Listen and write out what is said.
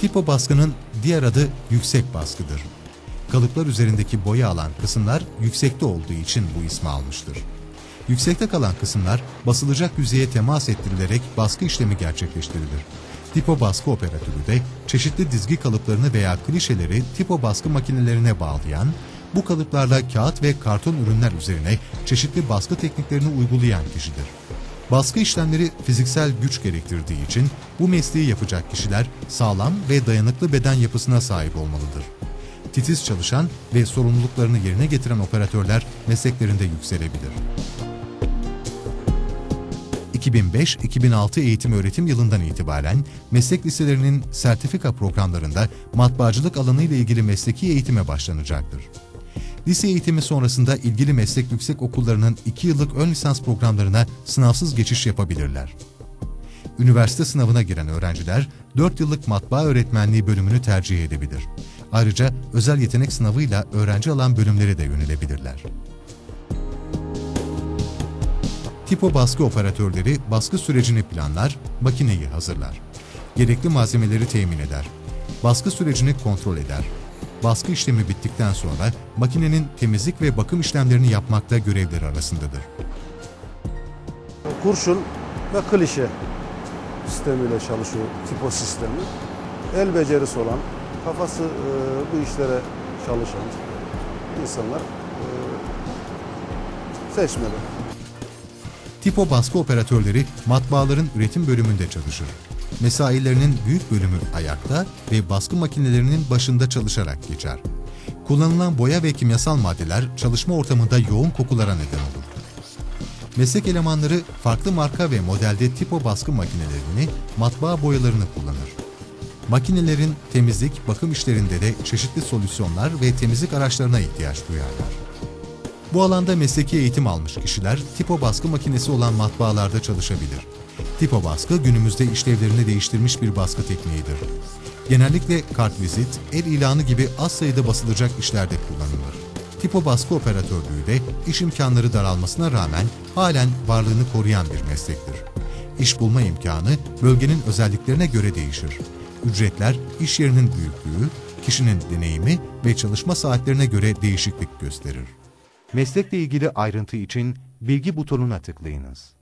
Tipo baskının diğer adı yüksek baskıdır. Kalıplar üzerindeki boya alan kısımlar yüksekte olduğu için bu ismi almıştır. Yüksekte kalan kısımlar basılacak yüzeye temas ettirilerek baskı işlemi gerçekleştirilir. Tipo baskı operatörü de çeşitli dizgi kalıplarını veya klişeleri tipo baskı makinelerine bağlayan, bu kalıplarla kağıt ve karton ürünler üzerine çeşitli baskı tekniklerini uygulayan kişidir. Baskı işlemleri fiziksel güç gerektirdiği için bu mesleği yapacak kişiler sağlam ve dayanıklı beden yapısına sahip olmalıdır. Titiz çalışan ve sorumluluklarını yerine getiren operatörler mesleklerinde yükselebilir. 2005-2006 eğitim öğretim yılından itibaren meslek liselerinin sertifika programlarında matbaacılık alanı ile ilgili mesleki eğitime başlanacaktır. Lise eğitimi sonrasında ilgili meslek yüksek okullarının 2 yıllık ön lisans programlarına sınavsız geçiş yapabilirler. Üniversite sınavına giren öğrenciler 4 yıllık matbaa öğretmenliği bölümünü tercih edebilir. Ayrıca özel yetenek sınavıyla öğrenci alan bölümlere de yönelebilirler. Tipo baskı operatörleri baskı sürecini planlar, makineyi hazırlar. Gerekli malzemeleri temin eder. Baskı sürecini kontrol eder. Baskı işlemi bittikten sonra makinenin temizlik ve bakım işlemlerini yapmakta görevleri arasındadır. kurşun ve klişe sistemiyle çalışıyor tipo sistemi. El becerisi olan, kafası e, bu işlere çalışan insanlar e, seçmeli. Tipo baskı operatörleri matbaaların üretim bölümünde çalışır. Mesailerinin büyük bölümü ayakta ve baskı makinelerinin başında çalışarak geçer. Kullanılan boya ve kimyasal maddeler çalışma ortamında yoğun kokulara neden olur. Meslek elemanları farklı marka ve modelde tipo baskı makinelerini, matbaa boyalarını kullanır. Makinelerin temizlik, bakım işlerinde de çeşitli solüsyonlar ve temizlik araçlarına ihtiyaç duyarlar. Bu alanda mesleki eğitim almış kişiler tipo baskı makinesi olan matbaalarda çalışabilir. Tipo baskı günümüzde işlevlerini değiştirmiş bir baskı tekniğidir. Genellikle kartvizit, el ilanı gibi az sayıda basılacak işlerde kullanılır. Tipo baskı operatörlüğü de iş imkanları daralmasına rağmen halen varlığını koruyan bir meslektir. İş bulma imkanı bölgenin özelliklerine göre değişir. Ücretler iş yerinin büyüklüğü, kişinin deneyimi ve çalışma saatlerine göre değişiklik gösterir. Meslekle ilgili ayrıntı için bilgi butonuna tıklayınız.